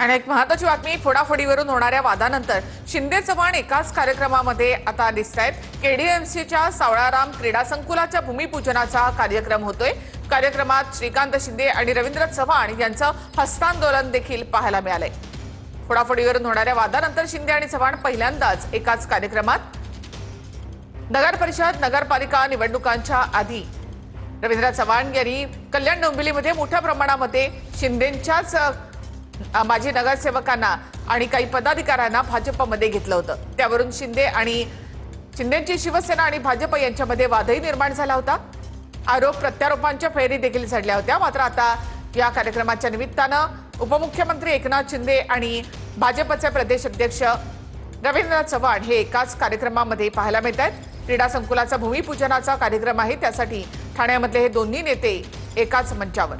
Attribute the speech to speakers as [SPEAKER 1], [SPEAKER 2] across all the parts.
[SPEAKER 1] आणि एक महत्वाची बातमी फोडाफोडीवरून होणाऱ्या वादानंतर शिंदे चव्हाण एकाच कार्यक्रमामध्ये आता दिसत आहेत. केडीएमसीच्या सावळाराम क्रीडा संकुलाच्या भूमिपूजनाचा कार्यक्रम होतोय. कार्यक्रमात श्रीकांत शिंदे आणि रवींद्र चव्हाण यांचं हस्तांदोलन देखील पाहायला मिळालंय. फोडाफोडीवरून होणाऱ्या वादानंतर शिंदे आणि चव्हाण पहिल्यांदाच एकाच कार्यक्रमात. नगर परिषद नगरपालिका निवडणुकांच्या आधी. रवींद्र चव्हाण यांनी कल्याण डोंबिवलीमध्ये मोठ्या प्रमाणामध्ये शिंदेंच्याच माजी नगरसेवकांना आणि काही पदाधिकाऱ्यांना भाजपमध्ये घेतलं होतं. त्यावरून शिंदे आणि शिंदेची शिवसेना आणि भाजप यांच्यामध्ये वादही निर्माण झाला होता. आरोप प्रत्यारोपांच्या फेरी देखील झडल्या होत्या. मात्र आता या कार्यक्रमाच्या निमित्तानं उपमुख्यमंत्री एकनाथ शिंदे आणि भाजपचे प्रदेश अध्यक्ष रवींद्र चव्हाण हे एकाच कार्यक्रमामध्ये पाहायला मिळत आहेत. क्रीडा संकुलाचा भूमिपूजनाचा कार्यक्रम आहे. त्यासाठी ठाण्यामधले हे दोन्ही नेते एकाच मंचावर.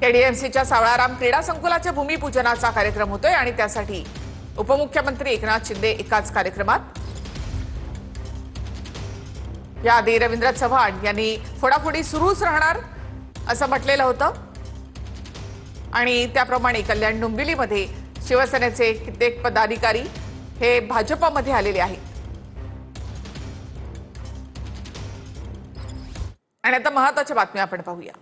[SPEAKER 1] केडीएमसीच्या सावळाराम क्रीडा संकुलाच्या भूमिपूजनाचा कार्यक्रम होतोय आणि त्यासाठी उपमुख्यमंत्री एकनाथ शिंदे एकाच कार्यक्रमात. याआधी रवींद्र चव्हाण यांनी फोडाफोडी सुरूच राहणार असं म्हटलेलं होतं. आणि त्याप्रमाणे कल्याण डोंबिवलीमध्ये शिवसेनेचे कित्येक पदाधिकारी हे भाजपमध्ये आलेले आहेत. आणि आता महत्त्वाच्या बातम्या आपण पाहूया.